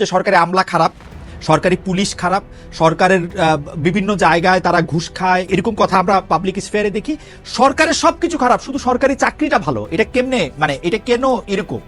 যে সরকারি আমলা খারাপ সরকারি পুলিশ খারাপ সরকারের বিভিন্ন জায়গায় তারা ঘুষ খায় এরকম কথা আমরা পাবলিক স্ফেয়ারে দেখি। সরকারের সবকিছু খারাপ শুধু সরকারি চাকরিটা ভালো। এটা কেমনে? মানে এটা কেন এরকম?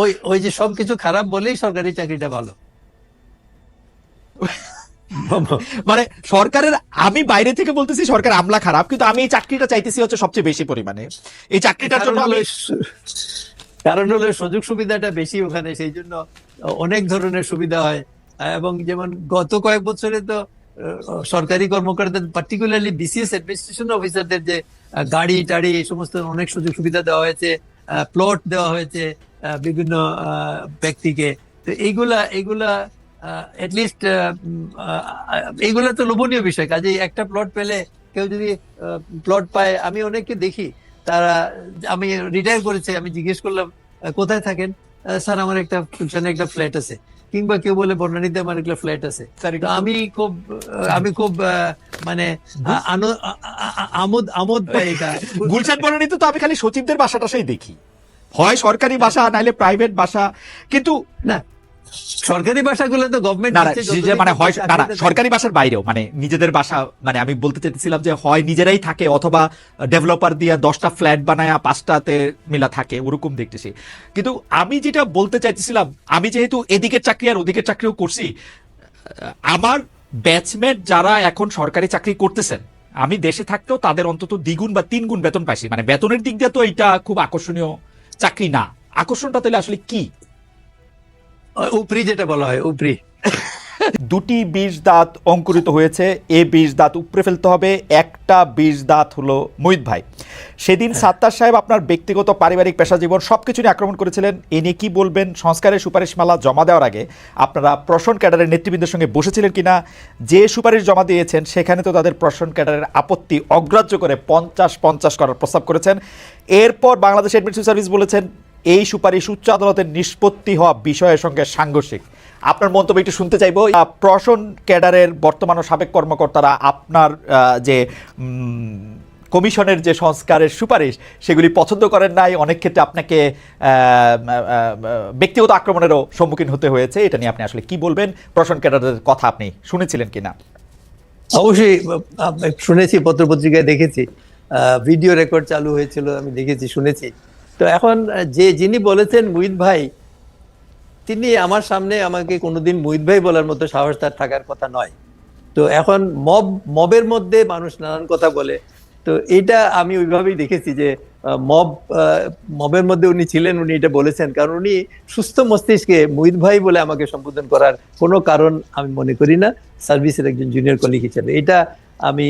ওই ওই যে সবকিছু খারাপ বলেই সরকারি চাকরিটা ভালো। মানে সরকারের আমি বাইরে থেকে বলতেছি সরকার আমলা খারাপ কিন্তু আমি এই চাকরিটা চাইতেছি হচ্ছে সবচেয়ে বেশি পরিমাণে। এই চাকরিটার জন্য কারণ হলো সুযোগ সুবিধাটা বেশি ওখানে, সেই জন্য অনেক ধরনের সুবিধা হয়। এবং যেমন গত কয়েক বছরে তো সরকারি কর্মকর্তাদের পার্টিকুলারলি বিসিএস অ্যাডমিনিস্ট্রেশন অফিসারদের যে গাড়ি, টাড়ি, এই সমস্ত অনেক সুযোগ সুবিধা দেওয়া হয়েছে প্লট দেওয়া হয়েছে বিভিন্ন ব্যক্তিকে। তো এইগুলা এইগুলা এটলিস্ট এইগুলা তো লোভনীয় বিষয়। কাজে একটা প্লট পেলে কেউ যদি প্লট পায়, আমি অনেককে দেখি। তারা আমি রিটায়ার করেছে আমি জিজ্ঞেস করলাম কোথায় থাকেন? স্যার আমার একটা এখানে একটা ফ্ল্যাট আছে। কিংবা কেউ বলে বর্ণানীতে আমার একটা ফ্ল্যাট আছে। আমি খুব আমি খুব মানে আমোদ আমোদ পাই এটা। গুলশান বনানীতে তো আমি খালি সচিবদের বাসাটা সেই দেখি। হয় সরকারি বাসা নাইলে প্রাইভেট বাসা কিন্তু না সরকারি ভাষাগুলো তো গভর্নমেন্ট যে মানে হয় না সরকারি বাইরেও মানে নিজেদের মানে আমি বলতে চাইতেছিলাম যে হয় নিজেরাই থাকে অথবা ডেভেলপার দিয়ে দশটা ফ্ল্যাট বানায় পাঁচটাতে মিলা থাকে ওরকম দেখতেছি। কিন্তু আমি যেটা বলতে চাইতেছিলাম আমি যেহেতু এদিকের চাকরি আর ওদিকের চাকরিও করছি আমার ব্যাচমেট যারা এখন সরকারি চাকরি করতেছেন আমি দেশে থাকতেও তাদের অন্তত দ্বিগুণ বা তিন গুণ বেতন পাইছি। মানে বেতনের দিক দিয়ে তো এটা খুব আকর্ষণীয় চাকরি না। আকর্ষণটা তাহলে আসলে কি? উপরি যেটা বলা হয় উপরি। দুটি বিষ দাঁত অঙ্কুরিত হয়েছে এ বিষ দাঁত উপড়ে ফেলতে হবে একটা বিষ দাঁত হলো মহিত ভাই। সেদিন সাত্তার সাহেব আপনার ব্যক্তিগত পারিবারিক পেশা জীবন সবকিছু নিয়ে আক্রমণ করেছিলেন এ নিয়ে কি বলবেন সংস্কারের সুপারিশমালা জমা দেওয়ার আগে আপনারা প্রশন ক্যাডারের নেতৃবৃন্দের সঙ্গে বসেছিলেন কিনা যে সুপারিশ জমা দিয়েছেন সেখানে তো তাদের প্রশন ক্যাডারের আপত্তি অগ্রাহ্য করে পঞ্চাশ পঞ্চাশ করার প্রস্তাব করেছেন। এরপর বাংলাদেশ অ্যাডমিনিস্ট্রেটিভ সার্ভিস বলেছেন এই সুপারিশ উচ্চ আদালতের নিষ্পত্তি হওয়া বিষয়ের সঙ্গে সাংঘর্ষিক। আপনার মন্তব্য একটু শুনতে চাইব। প্রশন ক্যাডারের বর্তমান সাবেক কর্মকর্তারা আপনার যে কমিশনের যে সংস্কারের সুপারিশ, সেগুলি পছন্দ করেন নাই। অনেক ক্ষেত্রে আপনাকে ব্যক্তিগত আক্রমণেরও সম্মুখীন হতে হয়েছে। এটা নিয়ে আপনি আসলে কি বলবেন? প্রশন ক্যাডারের কথা আপনি শুনেছিলেন কিনা? অবশ্যই শুনেছি পত্রপত্রিকায় দেখেছি। ভিডিও রেকর্ড চালু হয়েছিল, আমি দেখেছি, শুনেছি। তো এখন যে যিনি বলেছেন মুহিত ভাই, তিনি আমার সামনে আমাকে কোনোদিন মুহিত ভাই বলার মতো সাহস তার থাকার কথা নয়। তো এখন মব, মবের মধ্যে মানুষ নানান কথা বলে। তো এটা আমি ওইভাবেই দেখেছি যে মব মবের মধ্যে উনি ছিলেন, উনি এটা বলেছেন। কারণ উনি সুস্থ মস্তিষ্কে মুহিত ভাই বলে আমাকে সম্বোধন করার কোনো কারণ আমি মনে করি না। সার্ভিসের একজন জুনিয়র কলিগ হিসেবে। এটা আমি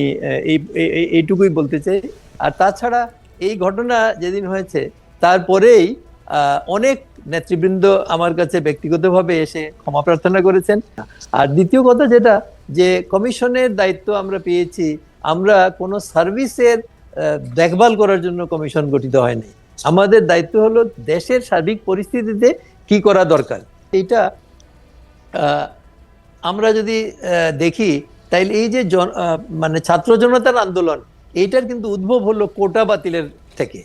এইটুকুই বলতে চাই। আর তাছাড়া এই ঘটনা যেদিন হয়েছে তারপরেই অনেক নেতৃবৃন্দ আমার কাছে ব্যক্তিগতভাবে এসে ক্ষমা প্রার্থনা করেছেন। আর দ্বিতীয় কথা যেটা, যে কমিশনের দায়িত্ব আমরা পেয়েছি, আমরা কোনো সার্ভিসের দেখভাল করার জন্য কমিশন গঠিত হয়নি। আমাদের দায়িত্ব হলো দেশের সার্বিক পরিস্থিতিতে কি করা দরকার। এটা আমরা যদি দেখি, তাইলে এই যে মানে ছাত্র জনতার আন্দোলন, এইটার কিন্তু উদ্ভব হলো কোটা বাতিলের থেকে।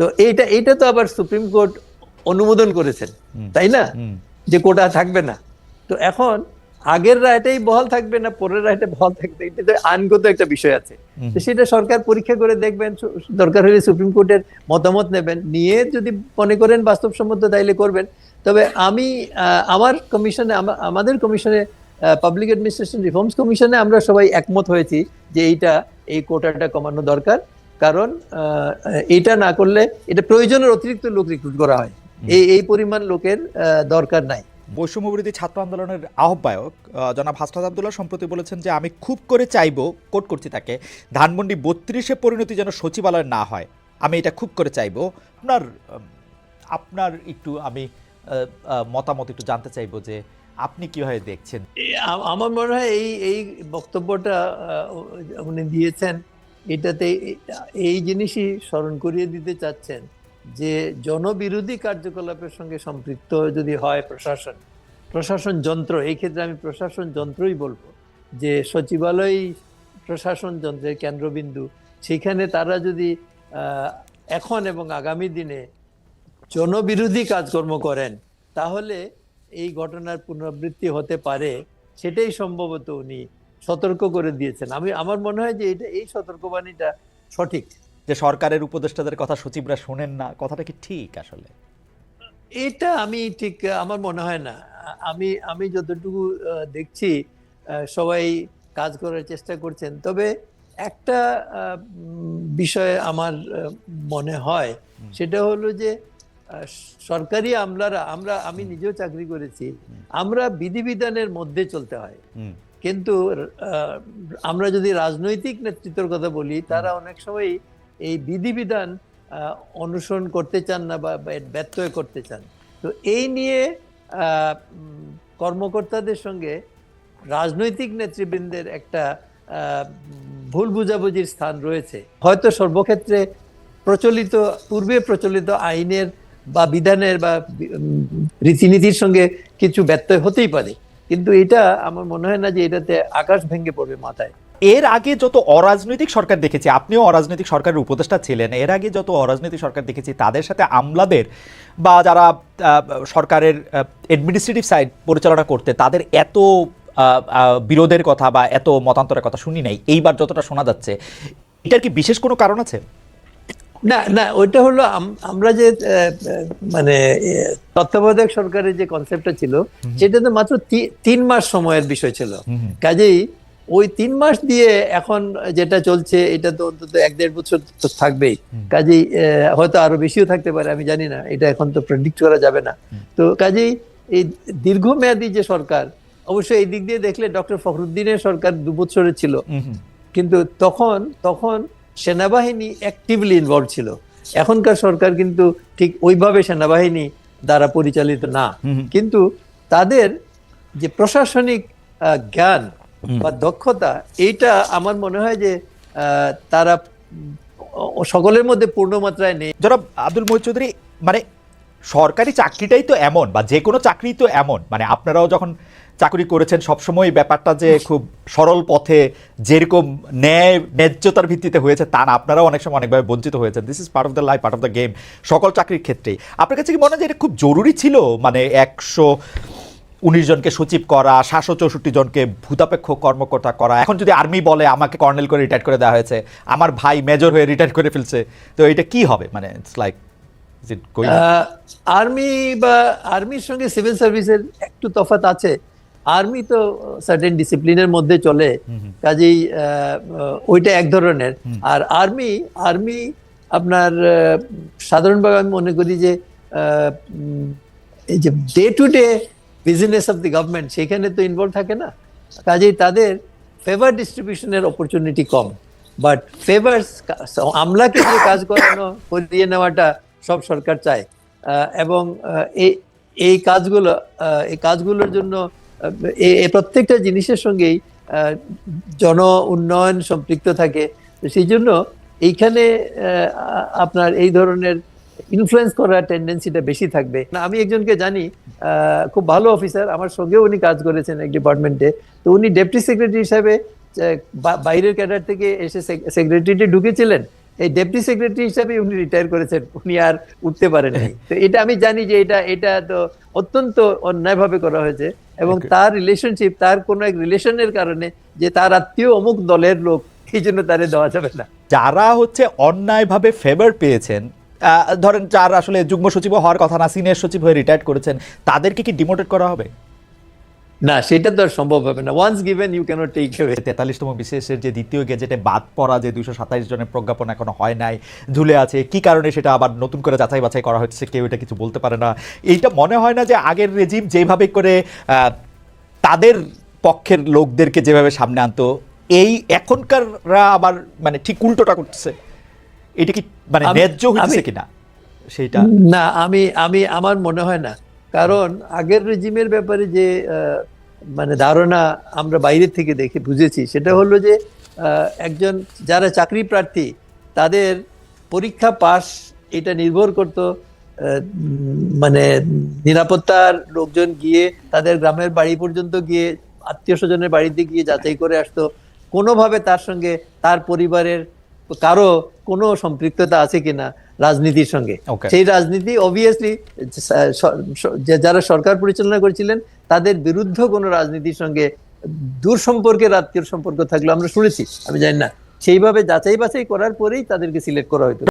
তো এইটা এইটা তো আবার সুপ্রিম কোর্ট অনুমোদন করেছেন তাই না? যে কোটা থাকবে না। তো এখন আগের রায়টাই বহাল থাকবে না পরের রায়টা বহাল থাকবে এটা তো আইনগত একটা বিষয় আছে। তো সেটা সরকার পরীক্ষা করে দেখবেন দরকার হলে সুপ্রিম কোর্টের মতামত নেবেন। নিয়ে যদি মনে করেন বাস্তবসম্মত তাইলে করবেন। তবে আমি আমার কমিশনে আমাদের কমিশনে পাবলিক অ্যাডমিনিস্ট্রেশন রিফর্মস কমিশনে আমরা সবাই একমত হয়েছি যে এইটা এই কোটাটা কমানো দরকার। কারণ আহ, এটা না করলে এটা প্রয়োজনের অতিরিক্ত লোক রিক্রুট করা হয়। এই এই পরিমাণ লোকের দরকার নাই। বৈষম্য বিরোধী ছাত্র আন্দোলনের আহ্বায়ক আহ, জনাব হাসনাত আবদুল্লাহ সম্প্রতি বলেছেন যে আমি খুব করে চাইব কোট করছি তাকে ধানমন্ডি বত্রিশে পরিণতি যেন সচিবালয় না হয়। আমি এটা খুব করে চাইব। আপনার আপনার একটু আমি মতামত একটু জানতে চাইব যে আপনি কীভাবে দেখছেন? আমার মনে হয় এই এই বক্তব্যটা উনি দিয়েছেন। এটাতে এই জিনিসই স্মরণ করিয়ে দিতে চাচ্ছেন যে জনবিরোধী কার্যকলাপের সঙ্গে সম্পৃক্ত যদি হয় প্রশাসন প্রশাসন যন্ত্র, এই ক্ষেত্রে আমি প্রশাসন যন্ত্রই বলব যে সচিবালয় প্রশাসন যন্ত্রের কেন্দ্রবিন্দু, সেখানে তারা যদি এখন এবং আগামী দিনে জনবিরোধী কাজকর্ম করেন, তাহলে এই ঘটনার পুনরাবৃত্তি হতে পারে, সেটাই সম্ভবত উনি সতর্ক করে দিয়েছেন। আমি আমার মনে হয় যে এটা এই সতর্কবাণীটা সঠিক। যে সরকারের উপদেষ্টাদের কথা সচিবরা শোনেন না কথাটা কি ঠিক আসলে? এটা আমি ঠিক আমার মনে হয় না। আমি আমি যতটুকু দেখছি সবাই কাজ করার চেষ্টা করছেন। তবে একটা বিষয়ে আমার মনে হয় সেটা হলো যে সরকারি আমলারা আমরা আমি নিজেও চাকরি করেছি। আমরা বিধিবিধানের মধ্যে চলতে হয়। কিন্তু আমরা যদি রাজনৈতিক নেতৃত্বের কথা বলি তারা অনেক সময় এই বিধিবিধান অনুসরণ করতে চান না বা বা ব্যত্যয় করতে চান। তো এই নিয়ে কর্মকর্তাদের সঙ্গে রাজনৈতিক নেতৃবৃন্দের একটা ভুল বুঝাবুঝির স্থান রয়েছে। হয়তো সর্বক্ষেত্রে প্রচলিত পূর্বে প্রচলিত আইনের বা বিধানের বা রীতিনীতির সঙ্গে কিছু ব্যত্যয় হতেই পারে। কিন্তু এটা আমার মনে হয় না যে এটাতে আকাশ ভেঙে পড়বে মাথায়। এর আগে যত অরাজনৈতিক সরকার দেখেছি, আপনিও অরাজনৈতিক সরকারের উপদেষ্টা ছিলেন, এর আগে যত অরাজনৈতিক সরকার দেখেছি, তাদের সাথে আমলাদের বা যারা সরকারের অ্যাডমিনিস্ট্রেটিভ সাইড পরিচালনা করতে, তাদের এত বিরোধের কথা বা এত মতান্তরের কথা শুনি নাই। এইবার যতটা শোনা যাচ্ছে, এটার কি বিশেষ কোনো কারণ আছে? না না ওইটা হলো আমরা যে মানে তত্ত্বাবধায়ক সরকারের যে কনসেপ্টটা ছিল সেটা তো মাত্র তিন মাস সময়ের বিষয় ছিল। কাজেই ওই তিন মাস দিয়ে এখন যেটা চলছে এটা তো অন্তত এক দেড় বছর তো থাকবেই। কাজেই হয়তো আরও বেশিও থাকতে পারে আমি জানি না এটা এখন তো প্রেডিক্ট করা যাবে না। তো কাজেই এই দীর্ঘমেয়াদী যে সরকার অবশ্যই এই দিক দিয়ে দেখলে ডক্টর ফখরুদ্দিনের সরকার দু বছরের ছিল। কিন্তু তখন তখন সেনাবাহিনী অ্যাক্টিভলি ইনভলভ ছিল। এখনকার সরকার কিন্তু ঠিক ওইভাবে সেনাবাহিনী দ্বারা পরিচালিত না। কিন্তু তাদের যে প্রশাসনিক জ্ঞান বা দক্ষতা এইটা আমার মনে হয় যে তারা সকলের মধ্যে পূর্ণ মাত্রায় নেই। যারা আব্দুল মহিদ চৌধুরী মানে সরকারি চাকরিটাই তো এমন বা যে কোনো চাকরি তো এমন। মানে আপনারাও যখন চাকরি করেছেন সবসময়। ব্যাপারটা যে খুব সরল পথে যেরকম ন্যায়, ন্যায্যতার ভিত্তিতে হয়েছে তা না। আপনারাও অনেক সময় অনেকভাবে বঞ্চিত হয়েছেন। This is part of the life part of the game সকল চাকরির ক্ষেত্রেই। আপনার কাছে কি মনে হয় যে এটা খুব জরুরি ছিল? মানে একশো উনিশ জনকে সচিব করা, সাতশো চৌষট্টি জনকে ভূতাপেক্ষ কর্মকর্তা করা। এখন যদি আর্মি বলে, আমাকে কর্নেল করে রিটায়ার করে দেওয়া হয়েছে। আমার ভাই মেজর হয়ে রিটায়ার করে ফেলছে। তো এটা কি হবে? মানে ইটস লাইক আর্মি বা আর্মির সঙ্গে সিভিল সার্ভিসের একটু তফাৎ আছে। আর্মি তো সার্টেন ডিসিপ্লিনের মধ্যে চলে কাজেই আহ, আহ, ওইটা এক ধরনের। আর আর্মি আর্মি আপনার সাধারণভাবে আমি মনে করি যে এই যে day to day business of the government সেখানে তো ইনভলভ থাকে না। কাজেই তাদের ফেভার ডিস্ট্রিবিউশনের অপরচুনিটি কম। বাট ফেভার্স আমলাকে যে কাজ করানো করিয়ে নেওয়াটা সব সরকার চায়। আহ, এবং এই এই কাজগুলো এই কাজগুলোর জন্য এ- প্রত্যেকটা জিনিসের সঙ্গেই জন উন্নয়ন সম্পৃক্ত থাকে। সেই জন্য এইখানে আপনার এই ধরনের ইনফ্লুয়েন্স করার টেন্ডেন্সিটা বেশি থাকবে। আমি একজনকে জানি খুব ভালো অফিসার আমার সঙ্গেও উনি কাজ করেছেন এক ডিপার্টমেন্টে তো উনি ডেপুটি সেক্রেটারি হিসাবে বাইরের ক্যাডার থেকে এসে সেক্রেটারিটি ঢুকেছিলেন। এই ডেপুটি সেক্রেটারি হিসাবে উনি রিটায়ার করেছেন উনি আর উঠতে পারেন নাই। তো এটা আমি জানি যে এটা এটা তো অত্যন্ত অন্যায়ভাবে করা হয়েছে এবং তার রিলেশনশিপ তার কোনো এক রিলেশনের কারণে যে তার আত্মীয় অমুক দলের লোক এই জন্য তারে দেওয়া যাবে না। যারা হচ্ছে অন্যায়ভাবে ফেভার পেয়েছেন ধরেন যার আসলে যুগ্ম সচিব হওয়ার কথা না সিনিয়র সচিব হয়ে রিটায়ার করেছেন তাদেরকে কি ডিমোটেড করা হবে? না সেটা তো আর সম্ভব হবে না। Once given you cannot take away তেতাল্লিশতম বিশেষের যে দ্বিতীয় গেজেটে বাদ পড়া যে দুশো সাতাইশ জনের প্রজ্ঞাপন এখনও হয় নাই ঝুলে আছে কি কারণে সেটা আবার নতুন করে যাচাই বাছাই করা হচ্ছে কেউ এটা কিছু বলতে পারে না। এইটা মনে হয় না যে আগের রেজিম যেভাবে করে তাদের পক্ষের লোকদেরকে যেভাবে সামনে আনতো এই এখনকাররা আবার মানে ঠিক উল্টোটা করছে। এটা কি মানে ন্যায্য হয়েছে কিনা? সেইটা না আমি আমি আমার মনে হয় না। কারণ আগের রেজিমের ব্যাপারে যে মানে ধারণা আমরা বাইরে থেকে দেখে বুঝেছি, সেটা হলো যে একজন যারা চাকরি প্রার্থী, তাদের পরীক্ষা পাস এটা নির্ভর করত মানে নিরাপত্তার লোকজন গিয়ে তাদের গ্রামের বাড়ি পর্যন্ত গিয়ে, আত্মীয় স্বজনের বাড়িতে গিয়ে যাচাই করে আসতো। কোনোভাবে তার সঙ্গে তার পরিবারের কারও কোনো সম্পৃক্ততা আছে কিনা রাজনীতির সঙ্গে। সেই রাজনীতি অবভিয়াসলি যারা সরকার পরিচালনা করেছিলেন তাদের বিরুদ্ধ কোনো রাজনীতির সঙ্গে দূর সম্পর্কের আত্মীয় সম্পর্ক থাকল আমরা শুনেছি আমি জানি না। সেইভাবে যাচাই বাছাই করার পরেই তাদেরকে সিলেক্ট করা হয়তো